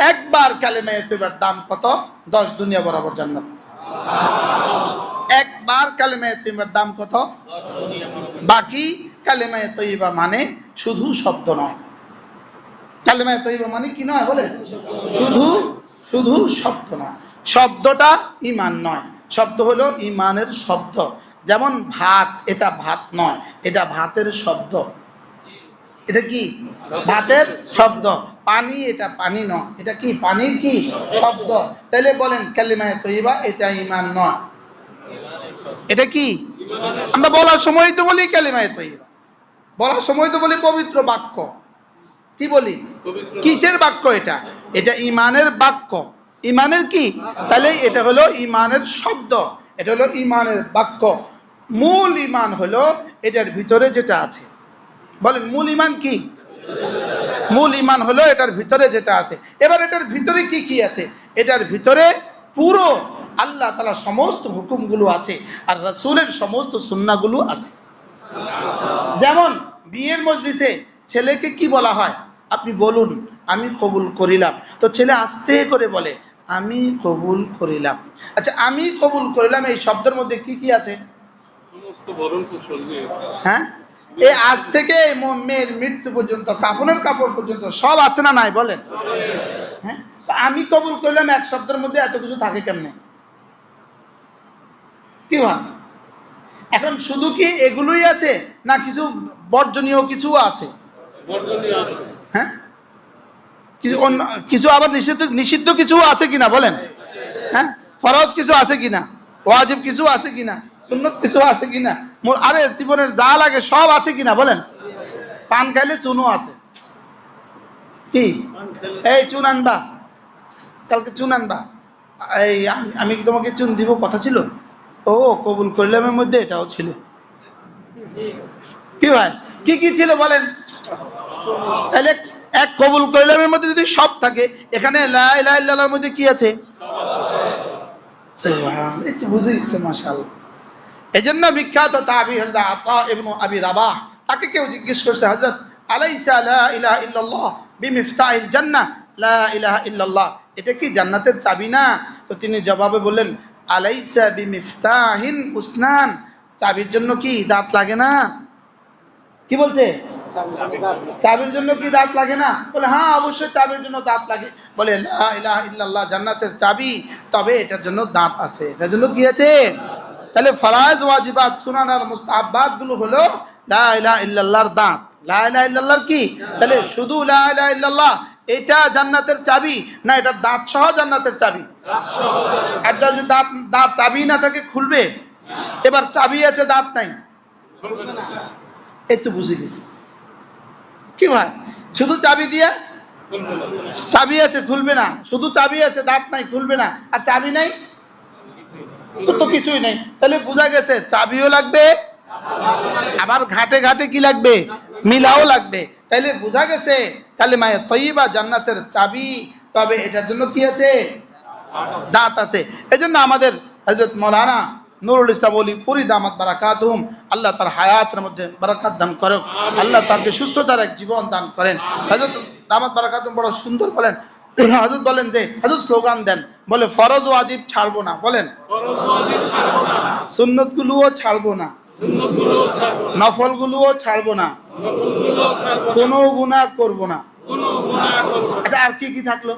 একবার কালেমায় তৈবার দাম কত? দশ দুনিয়া বরাবর জান্নাত। একবার কালেমায় তৈবার দাম কত? বাকি কালেমায় তৈবা মানে শুধু শব্দ নয়। কালেমায় তৈবা মানে কি নয় বলে? শুধু শুধু শব্দ নয়। শব্দটা ইমান নয়। শব্দ হলো ইমানের শব্দ। যেমন ভাত, এটা ভাত নয়, এটা ভাতের শব্দ। এটা কি? ভাতের শব্দ। পানি এটা পানি নয়। এটা কি? পানির কি? শব্দ। তাহলে বলেন, কালিমায় তৈবা এটা ইমান নয়। এটা কি? আমরা বলার সময় তো বলি কালিমায় তৈবা বলার সময় তো বলি পবিত্র বাক্য। কি বলি? কিসের বাক্য এটা? এটা ইমানের বাক্য। ইমানের কি? তাহলে এটা হলো ইমানের শব্দ। এটা হলো ইমানের বাক্য। মূল ইমান হলো এটার ভিতরে যেটা আছে। বলেন মূল ইমান কি? মূল ইমান হলো এটার ভিতরে যেটা আছে। এবার এটার ভিতরে কি কি আছে? এটার ভিতরে পুরো আল্লাহ তালা সমস্ত হুকুমগুলো আছে আর রাসূলের সমস্ত সুন্নাগুলো আছে। যেমন বিয়ের মসজিদে ছেলেকে কি বলা হয়? আপনি বলুন আমি কবুল করিলাম। তো ছেলে আস্তে করে বলে আমি কবুল করিলাম। আচ্ছা আমি কবুল করিলাম এই শব্দের মধ্যে কি কি আছে? হ্যাঁ? এই আজ থেকে এই মেয়ের মৃত্যু পর্যন্ত কাপড়ের কাপড় পর্যন্ত সব আছে না নাই বলেন? হ্যাঁ? আমি কবুল করলাম এক শব্দের মধ্যে এত কিছু থাকে কেমনে? কি ভাব? এখন শুধু কি এগুলোই আছে না কিছু বর্জনীয় কিছু আছে? আছে। হ্যাঁ? কিছু অন্য কিছু আবার নিষিদ্ধ নিষিদ্ধ কিছু আছে কিনা বলেন? হ্যাঁ? ফরজ কিছু আছে কিনা? ওয়াজিব কিছু আছে কিনা? সুন্নত কিছু আছে কিনা? আরে, জীবনের যা লাগে সব আছে কিনা বলেন। পান খাইলে চুনও আছে। কি? এই চুন আনবা। কালকে চুন আনবা। এই, আমি- কি তোমাকে চুন দিব? কথা ছিল? ও, কবুল করলামের মধ্যে এটাও ছিল। কি ভাই? কি কি ছিল বলেন? তাহলে এক কবুল করলামের মধ্যে যদি সব থাকে, এখানে লা ইলাহা ইল্লাল্লাহর মধ্যে কি আছে? বুঝে গেছে, মাশাআল্লাহ। এই জন্য বিখ্যাত তাবি হযরত আতা ইবনে আবি রাবাহ তাকে কেউ জিজ্ঞেস করছে, হযরত, আলাইসা লা ইলাহা ইল্লাল্লাহ বিমিফতাহিল জান্নাহ? লা ইলাহা ইল্লাল্লাহ। এটা কি জান্নাতের চাবি না? তো তিনি জবাবে বললেন, আলাইসা বিমিফতাহিন উসনান। চাবির জন্য কি দাঁত লাগে না? কি বলছে? চাবির জন্য কি দাঁত লাগে না? বলে হ্যাঁ অবশ্যই চাবির জন্য দাঁত লাগে। বলে, লা ইলাহা ইল্লাল্লাহ, জান্নাতের চাবি। তবে এটার জন্য দাঁত আছে। এটার জন্য কি আছে? তাহলে ফরাজ ওয়াজিবাত, সুনান আর মুস্তাহাবাতগুলো হলো লা ইলাহা ইল্লাল্লাহর দাঁত। লা ইলাহা ইল্লাল্লাহর কি? তাহলে শুধু লা ইলাহা ইল্লাল্লাহ, এটা জান্নাতের চাবি না এটা দাঁত সহ জান্নাতের চাবি? একটা যদি দাঁত দাঁত চাবি না থাকে, খুলবে? এবার চাবি আছে, দাঁত নাই। এই তো বুঝে গেছি। কি ভাই? শুধু চাবি দিয়ে? চাবি আছে, খুলবে না। শুধু চাবি আছে, দাঁত নাই, খুলবে না। আর চাবি নাই? তো কিছুই নেই। তাহলে বোঝা গেছে, চাবিও লাগবে, আবার ঘাটে ঘাটে কি লাগবে? মিলাও লাগবে। তাইলে বোঝা গেছে, তাহলে মায়ের তৈবা জান্নাতের চাবি, তবে এটার জন্য কি আছে? দাঁত আছে। এই জন্য আমাদের হজরত মৌলানা নুরুল ইসলাম বলি পুরি দামাত বারাকাতুম আল্লাহ তার হায়াতের মধ্যে বারাকাত দান করেন আল্লাহ তাকে সুস্থতার এক জীবন দান করেন। হজরত দামাত বারাকাতুম বড় সুন্দর বলেন হজরত বলেন যে হজরত স্লোগান দেন। বলে ফরজ ও আজিব ছাড়বো না। বলেন। সুন্নত গুলোও ছাড়বো না। নফল গুলোও ছাড়বো না। কোনো গুনাহ করব না। কোনো গুনাহ করব না। আচ্ছা আর কি কি থাকল?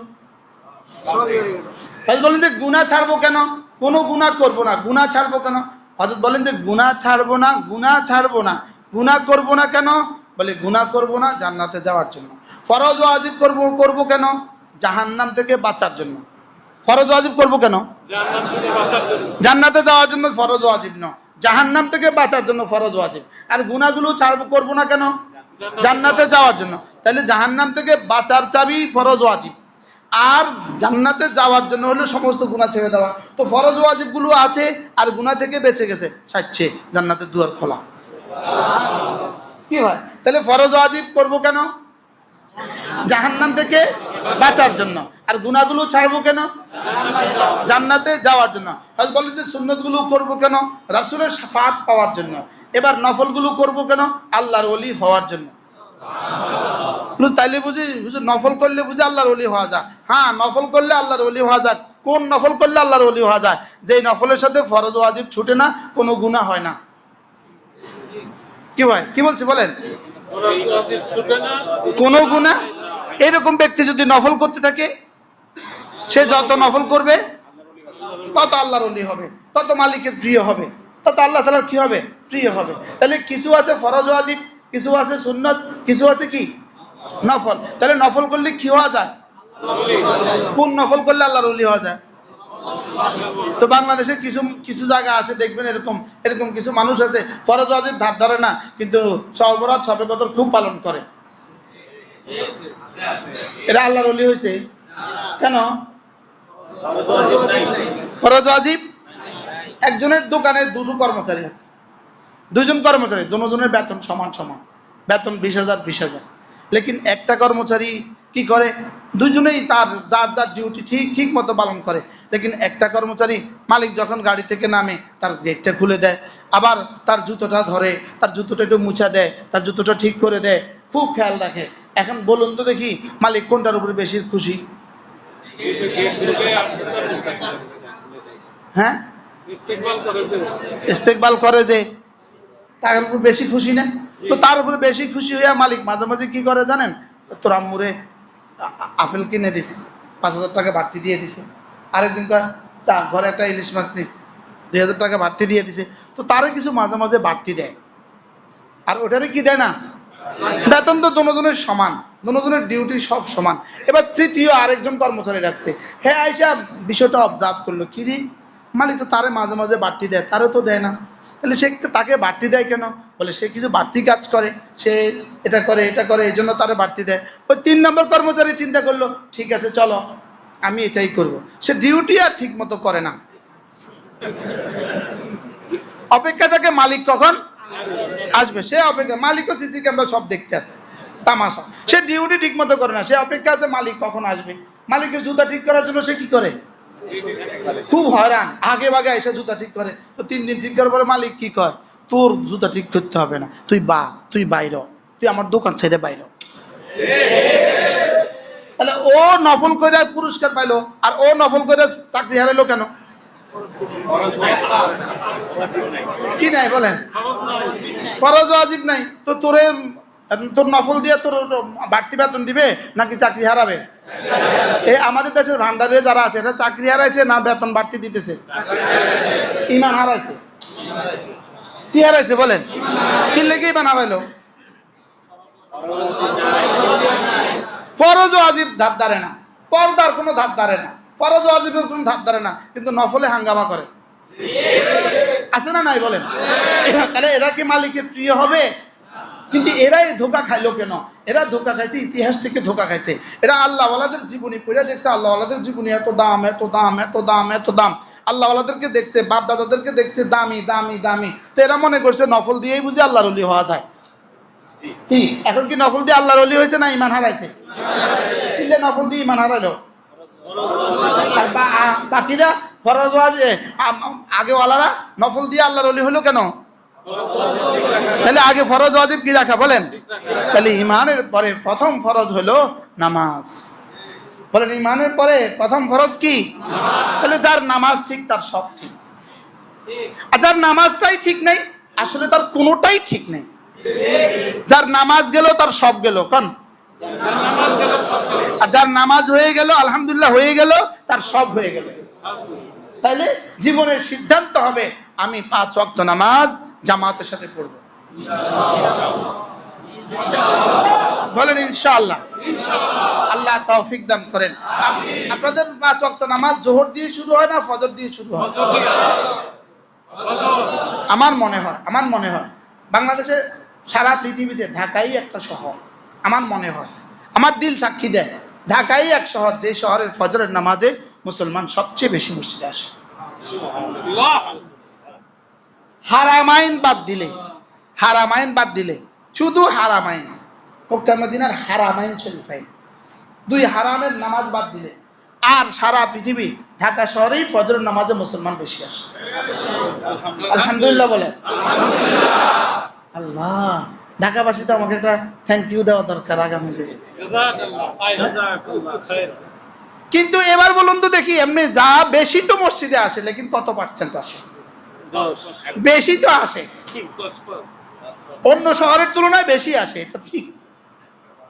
বলেন যে গুণা ছাড়বো কেন? কোনো গুণা করব না। গুণা ছাড়বো কেন? হজরত বলেন যে গুণা ছাড়বো না গুণা ছাড়বো না। গুণা করব না কেন? বলে গুণা করব না জান্নাতে যাওয়ার জন্য। ফরজ ও আজিব করব করব কেন? জাহান্নাম থেকে বাঁচার জন্য। ফরজ ও আজিব করব কেন? জান্নাত যাওয়ার জন্য ফরজ ও আজিব ন। জাহান্নাম থেকে বাঁচার জন্য ফরজ ও আজিব আর গুণাগুলো ছাড়বো করব না কেন? জান্নাতে যাওয়ার জন্য। তাহলে জাহান্নাম থেকে বাঁচার চাবি ফরজ ওয়াজিব। আর জান্নাতে যাওয়ার জন্য হলো সমস্ত গুণা ছেড়ে দেওয়া। তো ফরজ ওয়াজিবগুলো আছে আর গুণা থেকে বেঁচে গেছে। ছাড়ছে জান্নাতের দুয়ার খোলা। কি হয়? তাহলে ফরজ ওয়াজিব করব কেন? জাহান্নাম থেকে বাঁচার জন্য। আর গুণাগুলো ছাড়বো কেন? জান্নাতে যাওয়ার জন্য। হয়তো বলে যে সুন্নতগুলো করব কেন? রাসূলের শাফাত পাওয়ার জন্য। এবার নফলগুলো করব কেন? আল্লাহর ওলি হওয়ার জন্য। তাইলে বুঝি? নফল করলে বুঝি আল্লাহর ওলি হওয়া যায়? হ্যাঁ নফল করলে আল্লাহর ওলি হওয়া যায়। কোন নফল করলে আল্লাহর ওলি হওয়া যায়? যে নফলের সাথে ফরজ ওয়াজিব ছুটে না কোনো গুনাহ হয় না। কি ভাই? কি বলছি বলেন? কোনো গুনাহ এরকম ব্যক্তি যদি নফল করতে থাকে, সে যত নফল করবে, তত আল্লাহর ওলি হবে, তত মালিকের প্রিয় হবে, তত আল্লাহ তালার কি হবে? প্রিয় হবে। তাহলে কিছু আছে ফরজ ওয়াজিব, কিছু আছে সুন্নত, কিছু আছে কি? নফল। তাহলে নফল করলে কি হওয়া যায়? কোন নফল করলে আল্লাহর ওলি হওয়া যায়? তো বাংলাদেশে কিছু কিছু জায়গা আছে, দেখবেন এরকম এরকম কিছু মানুষ আছে, ফরজ ওয়াজিব ধার ধরে না, কিন্তু সবরাত সবে কদর খুব পালন করে। এরা আল্লাহর ওলি হয়েছে। কেন? ফরজ ওয়াজিব? একজনের দোকানে দুটো কর্মচারী আছে। দুজন কর্মচারী, দুজনের বেতন সমান সমান। বেতন বিশ হাজার বিশ হাজার। লেকিন একটা কর্মচারী কি করে? দুজনেই তার, যার যার ডিউটি ঠিক ঠিক মতো পালন করে। লেকিন একটা কর্মচারী মালিক যখন গাড়ি থেকে নামে, তার গেটটা খুলে দেয়। আবার তার জুতোটা ধরে, তার জুতোটা একটু মুছা দেয়, তার জুতোটা ঠিক করে দেয়। খুব খেয়াল রাখে। এখন বলুন তো দেখি, মালিক কোনটার উপরে বেশি খুশি? হ্যাঁ? ইস্তেকবাল করে যে, তার উপর বেশি খুশি না? তো তার উপরে বেশি খুশি হইয়া মালিক মাঝে মাঝে কি করে জানেন? তোর আম্মুরে আপেল কিনে দিস, পাঁচ হাজার টাকা বাড়তি দিয়ে দিছে। আরেকদিন কয়, চা, ঘরে একটা ইলিশ মাছ নিস, দুই হাজার টাকা বাড়তি দিয়ে দিছে। তো তারে কিছু মাঝে মাঝে বাড়তি দেয়। আর ওটারে কি দেয় না? বেতন তো দুজনের সমান, দুজনের ডিউটি সব সমান। এবার তৃতীয় আরেকজন কর্মচারী রাখছে। হ্যাঁ আইসা বিষয়টা অবজার্ভ করল। কি রে? মালিক তো তারে মাঝে মাঝে বাড়তি দেয়, তারও তো দেয় না। তাহলে সে তাকে বাড়তি দেয় কেন? বলে সে কিছু বাড়তি কাজ করে, সে এটা করে এটা করে এই জন্য তারে বাড়তি দেয়। ওই তিন নম্বর কর্মচারী চিন্তা করল, ঠিক আছে, চলো, আমি এটাই করব। সে ডিউটি আর ঠিক মতো করে না। অপেক্ষা থাকে মালিক কখন? আসবে। সে অপেক্ষা মালিকও সিসি ক্যামেরা সব দেখতে আসে তামাশা। সে ডিউটি ঠিক মতো করে না। সে অপেক্ষা আছে মালিক কখন আসবে। মালিকের জুতা ঠিক করার জন্য সে কি করে? খুব হয়রান। আগে বাগে এসে জুতা ঠিক করে। তো তিন দিন ঠিক করার পরে মালিক কি কয়? তোর জুতা ঠিক করতে হবে না। তুই বা, তুই বাইর তুই আমার দোকান ছেড়ে বাইর। তাহলে ও নফল করে পুরস্কার পাইলো। আর ও নফল করে চাকরি হারাইলো কেন? কি নাই বলেন? ওয়াজিব নাই। তো তোরে তোর নফল দিয়ে তোর বাড়তি বেতন দিবে নাকি চাকরি হারাবে? এই আমাদের দেশের ভান্ডারে যারা আছে এটা চাকরি হারাইছে না বেতন বাড়তি দিতেছে? ইমান হারাইছে। কি হারাইছে বলেন? কি লেগে ইমান হারাইলো? ফরজ ওয়াজিব ধার ধারে না। পর্দার কোনো ধার ধারে না। ফরজ ওয়াজিবের কোনো ধার ধারে না, কিন্তু নফলে হাঙ্গামা করে। আছে না নাই বলেন? তাহলে এরা কি মালিকের প্রিয় হবে? কিন্তু এরাই ধোকা খাইলো কেন? এরা ধোকা খাইছে, ইতিহাস থেকে ধোকা খাইছে। এরা আল্লাহ আল্লাহওয়ালাদের জীবনী পড়ে দেখছে, আল্লাহওয়ালাদের জীবনী এত দাম এত দাম এত দাম এত দাম। আল্লাহওয়ালাদেরকে দেখছে বাপ দাদাদেরকে দেখছে, দামি দামি দামি। তো এরা মনে করছে নফল দিয়েই বুঝি আল্লাহর অলি হওয়া যায়। কি? এখন কি নফল দিয়ে আল্লাহর অলি হয়েছে না ইমান হারাইছে? নফল দিয়ে ইমান হারাইলো আর বাকিরা ফরজ ওয়াজ আগে ওয়ালারা নফল দিয়ে আল্লাহর অলি হলো কেন? তাহলে আগে ফরজ ওয়াজিব কি রাখা, বলেন? তাহলে ইমানের পরে প্রথম ফরজ হলো নামাজ। বলেন ইমানের পরে প্রথম ফরজ কি? তাহলে যার নামাজ ঠিক, তার সব ঠিক। আর যার নামাজটাই ঠিক নেই, আসলে তার কোনোটাই ঠিক নেই। যার নামাজ গেল, তার সব গেল, কোন? আর যার নামাজ হয়ে গেল, আলহামদুলিল্লাহ হয়ে গেল, তার সব হয়ে গেল। তাইলে জীবনের সিদ্ধান্ত হবে, আমি পাঁচ ওয়াক্ত নামাজ জামাতের সাথে পড়ব। বলেন, ইনশাআল্লাহ। আল্লাহ তৌফিক দান করেন। আপনাদের পাঁচ ওয়াক্ত নামাজ জোহর দিয়ে শুরু হয় না, ফজর দিয়ে শুরু হয়? আমার মনে হয়, আমার মনে হয় বাংলাদেশে সারা পৃথিবীতে ঢাকাই একটা শহর। আমার মনে হয়, আমার দিল সাক্ষী দেয়। ঢাকাই এক শহর যে শহরের ফজরের নামাজে মুসলমান সবচেয়ে বেশি মসজিদে আসে। হারামাইন বাদ দিলে, হারামাইন বাদ দিলে, শুধু হারামাইন। মক্কা মদিনার হারামাইন শরীফাইন দুই হারামের নামাজ বাদ দিলে, আর সারা পৃথিবী ঢাকা শহরেই ফজরের নামাজে মুসলমান বেশি আসে। আলহামদুলিল্লাহ বলে আল্লাহ। ঢাকাবাসী তো আমাকে একটা থ্যাংক ইউ দেওয়া দরকার জাযাকাল্লাহ খায়র কিন্তু এবার বলুন তো দেখি এমনি যা বেশি তো মসজিদে আসে লেকিন কত পার্সেন্ট আসে? বেশি তো আসে। অন্য শহরের তুলনায় বেশি আসে এটা ঠিক।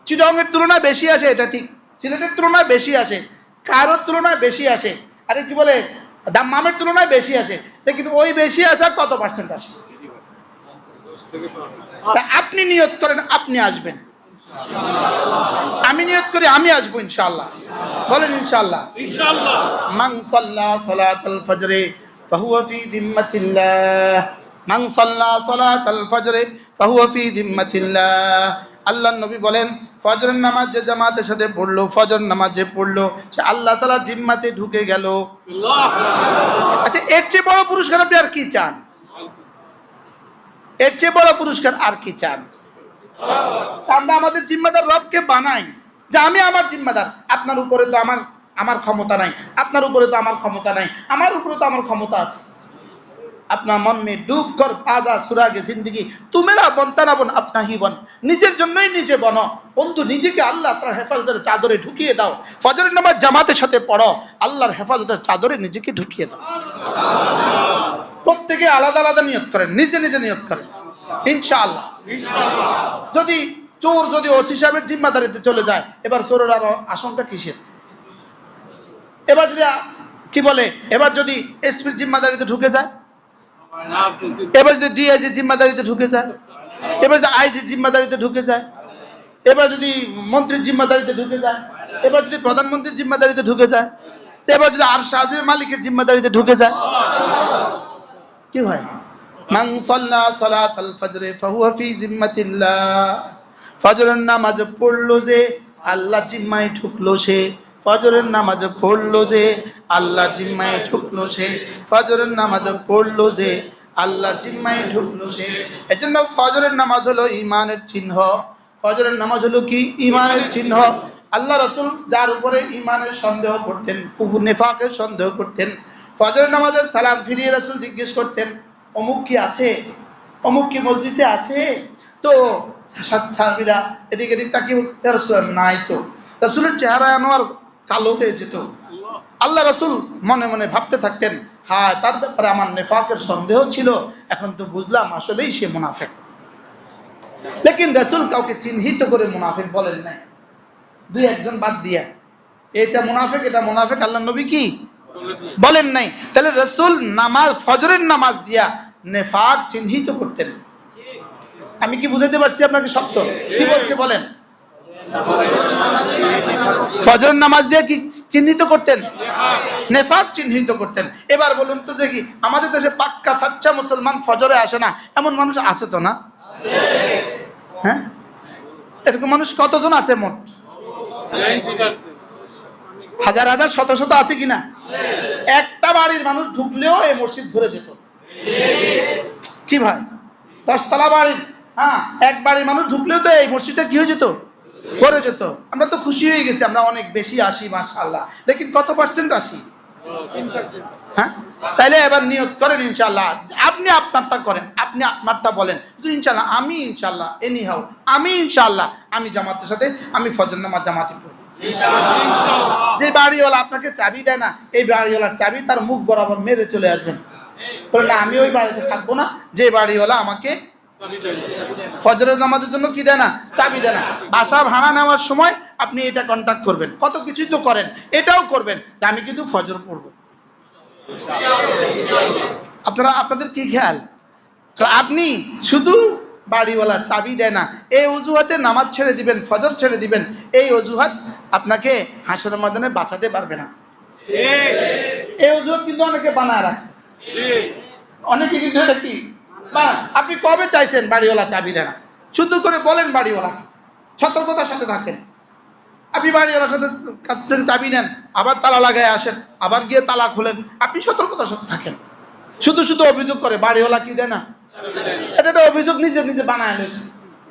চিটংয়ের তুলনায় বেশি আসে এটা ঠিক। সিলেটের তুলনায় বেশি আসে কারোর তুলনায় বেশি আসে আরে কি বলে দাম্মামের তুলনায় বেশি আসে কিন্তু ওই বেশি আসা কত পার্সেন্ট আসে? তা আপনি নিয়ত করেন আপনি আসবেন। আমি নিয়ত করি আমি আসব ইনশাল্লাহ বলেন ইনশাল্লাহ মাং সালাতাল ফজরে আল্লাহ নবী বলেন ফজরের নামাজ যে জামাতের সাথে পড়ল ফজর নামাজ যে পড়ল সে আল্লাহ তালা জিম্মাতে ঢুকে গেল। আচ্ছা এর চেয়ে বড় পুরস্কার আপনি আর কি চান? এর চেয়ে বড় পুরস্কার আর কি চান তা আমরা আমাদের জিম্মাদার রবকে বানাই যে আমি আমার জিম্মাদার আপনার উপরে তো আমার আমার ক্ষমতা নাই আপনার উপরে তো আমার ক্ষমতা নাই আমার উপরে তো আমার ক্ষমতা আছে अपना मन में डूब कर आजा सुरागे जिंदगी तू मेरा बनता ना बन अपना ही बन নিজের জন্যই নিজে বনো বন্ধু নিজেকে আল্লাহ তার হেফাজতের চাদরে ঢুকিয়ে দাও ফজরের নামাজ জামাতের সাথে পড়ো আল্লাহর হেফাজতের চাদরে নিজেকে ঢুকিয়ে দাও প্রত্যেকে আলাদা আলাদা নিয়ত করেন নিজে নিজে নিয়ত করেন ইনশাআল্লাহ। যদি চোর যদি ওসি সাহেবের জিম্মাদারিতে চলে যায়, এবার চোরের আরও আশঙ্কা কিসের? এবার যদি, কি বলে, এবার যদি এসপির জিম্মাদারিতে ঢুকে যায়, এবার যদি ডিআইজি জিম্মাদারিতে ঢুকে যায়, এবার যদি আইজি জিম্মাদারিতে ঢুকে যায়, এবার যদি মন্ত্রীর জিম্মাদারিতে ঢুকে যায়, এবার যদি প্রধানমন্ত্রীর জিম্মাদারিতে ঢুকে যায়, এবার যদি আর শাহজির মালিকের জিম্মাদারিতে ঢুকে যায়। কি হয় মান সাল্লা সালাতাল ফজরে ফাহুয়া ফি জিম্মাতিল্লাহ। ফজরের নামাজ পড়ল যে, আল্লাহ জিম্মায় ঢুকলো সে। ফজরের নামাজ পড়ল যে, আল্লাহ জিম্মায় ঢুকলো সে। ফজরের নামাজ পড়ল যে, আল্লাহ জিম্মায় ঢুকলো সে। এজন্য ফজরের নামাজ হলো ইমানের চিহ্ন। ফজরের নামাজ হলো কি? ইমানের চিহ্ন। আল্লাহ রসুল যার উপরে ইমানের সন্দেহ করতেন নেফাকের সন্দেহ করতেন, ফজরের নামাজের সালাম ফিরিয়ে রসুল জিজ্ঞেস করতেন অমুক কি আছে? অমুক কি মসজিদে আছে? তো সাহাবিরা এদিক এদিক তাকিয়ে বলতো, "ইয়া রাসূলুল্লাহ, নাই তো। রসুলের চেহারা আনোয়ার কালো হয়ে যেত। আল্লাহ রসুল মনে মনে ভাবতে থাকতেন হ্যাঁ তার ব্যাপারে আমার নেফাকের সন্দেহ ছিল। এখন তো বুঝলাম আসলেই সে মুনাফেক। লেকিন রসুল কাউকে চিহ্নিত করে মুনাফেক বলেন নাই। দুই একজন বাদ দিয়া এটা মুনাফেক এটা মুনাফেক আল্লাহ নবী কি? বলেন নাই। তাহলে রসুল নামাজ, ফজরের নামাজ দিয়া নেফাক চিহ্নিত করতেন। আমি কি বুঝাতে পারছি আপনাকে সত্য কি বলছে বলেন? ফজরের নামাজ দিয়ে কি চিহ্নিত করতেন? নেফাক চিহ্নিত করতেন। এবার বলুন তো দেখি, আমাদের দেশে পাক্কা সাচ্চা মুসলমান ফজরে আসে না, এমন মানুষ আছে তো না? হ্যাঁ? এরকম মানুষ কতজন আছে মোট? হাজার হাজার, শত শত আছে কিনা? একটা বাড়ির মানুষ ঢুকলেও এই মসজিদ ঘুরে যেত। কি ভাই? দশতলা বাড়ির হ্যাঁ এক বাড়ির মানুষ ঢুকলেও তো এই মসজিদটা কি হয়ে যেত? করে যেত। আমরা তো খুশি হয়ে গেছি আমরা অনেক বেশি আসি মাশাআল্লাহ। লেকিন কত পার্সেন্ট আসি? হ্যাঁ? তাইলে এবার নিয়ত করেন ইনশাল্লাহ আপনি আপনারটা করেন আপনি আপনারটা বলেন। ইনশাল্লাহ আমি ইনশাল্লাহ এনি হাও আমি ইনশাল্লাহ আমি জামাতের সাথে আমি ফজর নামাজ জামাতে যে বাড়িওয়ালা আপনাকে চাবি দেয় না, এই বাড়িওয়ালার চাবি তার মুখ বরাবর মেরে চলে আসবেন। বলে, না, আমি ওই বাড়িতে থাকব না, যে বাড়িওয়ালা আমাকে ফজরের নামাজের জন্য কি দেয় না, চাবি দেয় না। বাসা ভাড়া নেওয়ার সময় আপনি এটা কন্ট্যাক্ট করবেন। কত কিছুই তো করেন, এটাও করবেন যে আমি কিন্তু ফজর পড়ব। আপনারা, আপনাদের কি খেয়াল? আপনি শুধু বাড়িওয়ালা চাবি দেয় না, এই অজুহাতে নামাজ ছেড়ে দিবেন, ফজর ছেড়ে দিবেন, এই অজুহাত আপনাকে হাসরের ময়দানে বাঁচাতে পারবে না। এই অজুহাত কিন্তু অনেকে বানায় রাখছে। অনেকে কিন্তু এটা কি? আপনি কবে চাইছেন বাড়িওয়ালা চাবি দেয় না শুদ্ধ করে বলেন বাড়িওয়ালাকে সতর্কতার সাথে থাকেন। আপনি বাড়িওয়ালার সাথে কাছ থেকে চাবি নেন আবার তালা লাগায় আসেন আবার গিয়ে তালা খোলেন। আপনি সতর্কতার সাথে থাকেন। শুধু শুধু অভিযোগ করে বাড়িওয়ালা কি দেয় না। এটা একটা অভিযোগ নিজে নিজে বানায় লইছে।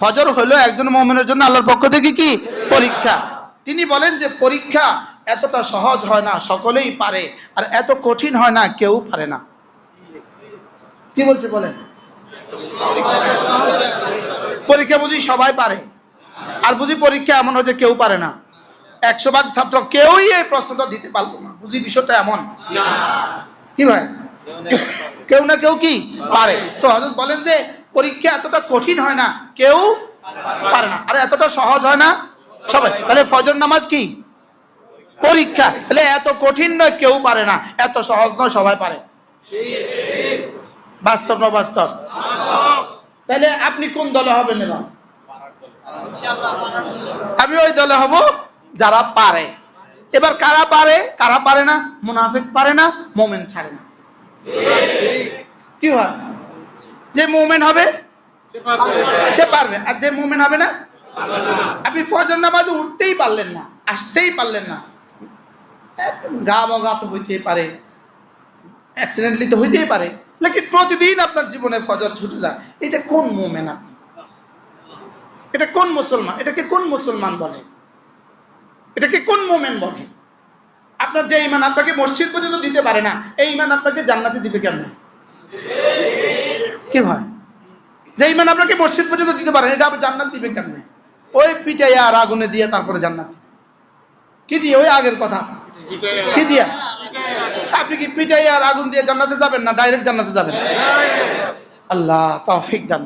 ফজর হলো একজন মুমিনের জন্য আল্লাহর পক্ষ থেকে কি? পরীক্ষা। তিনি বলেন যে পরীক্ষা এতটা সহজ হয় না সকলেই পারে আর এত কঠিন হয় না কেউ পারে না। কি বলছে বলেন? পরীক্ষা বুঝি সবাই পারে আর বুঝি পরীক্ষা এমন হয়েছে কেউ পারে না। একশো ভাগ ছাত্র কেউই এই প্রশ্নটা দিতে পারল না বুঝি বিষয়টা এমন? কি ভাই? কেউ না কেউ কি পারে। তো হজরত বলেন যে পরীক্ষা এতটা কঠিন হয় না, কেউ পারে না। আর এতটা সহজ হয় না? সবাই, তাহলে ফজর নামাজ কি? পরীক্ষা। তাহলে এত কঠিন নয়, কেউ পারে না। এত সহজ নয়, সবাই পারে। বাস্তব না বাস্তব? তাহলে আপনি কোন দলে হবেন এবার? আমি ওই দলে হব যারা পারে। এবার কারা পারে? কারা পারে না? মুনাফিক পারে না, মোমেন ছাড়ে না। কি হয়? যে মোমেন হবে সে পারবে আর যে মোমেন হবে না আপনি ফজর নামাজ উঠতেই পারলেন না আসতেই পারলেন না। গা বগা তো হইতেই পারে অ্যাক্সিডেন্টলি তো হইতেই পারে লেকিন প্রতিদিন আপনার জীবনে ফজর ছুটে যায়। এটা কোন মোমেন আপনি? এটা কোন মুসলমান? এটাকে কোন মুসলমান বলে? এটাকে কোন মোমেন বলে? আপনার যে ইমান আপনাকে মসজিদ পর্যন্ত দিতে পারে না এই ইমান আপনাকে জান্নাতে দিবে কেন কি ভয় যে ইমান আপনাকে মসজিদ পর্যন্ত দিতে পারেন এটা আবার জান্নাত দিবে কেন ওই পিটাইয়া আর আগুনে দিয়ে তারপরে জান্নাত কি দিয়ে? ওই আগের কথা। কি দিয়া? আপনি কি পিটাইয়া আর আগুন দিয়ে জান্নাতে যাবেন না ডাইরেক্ট জান্নাতে যাবেন? আল্লাহ তৌফিক দান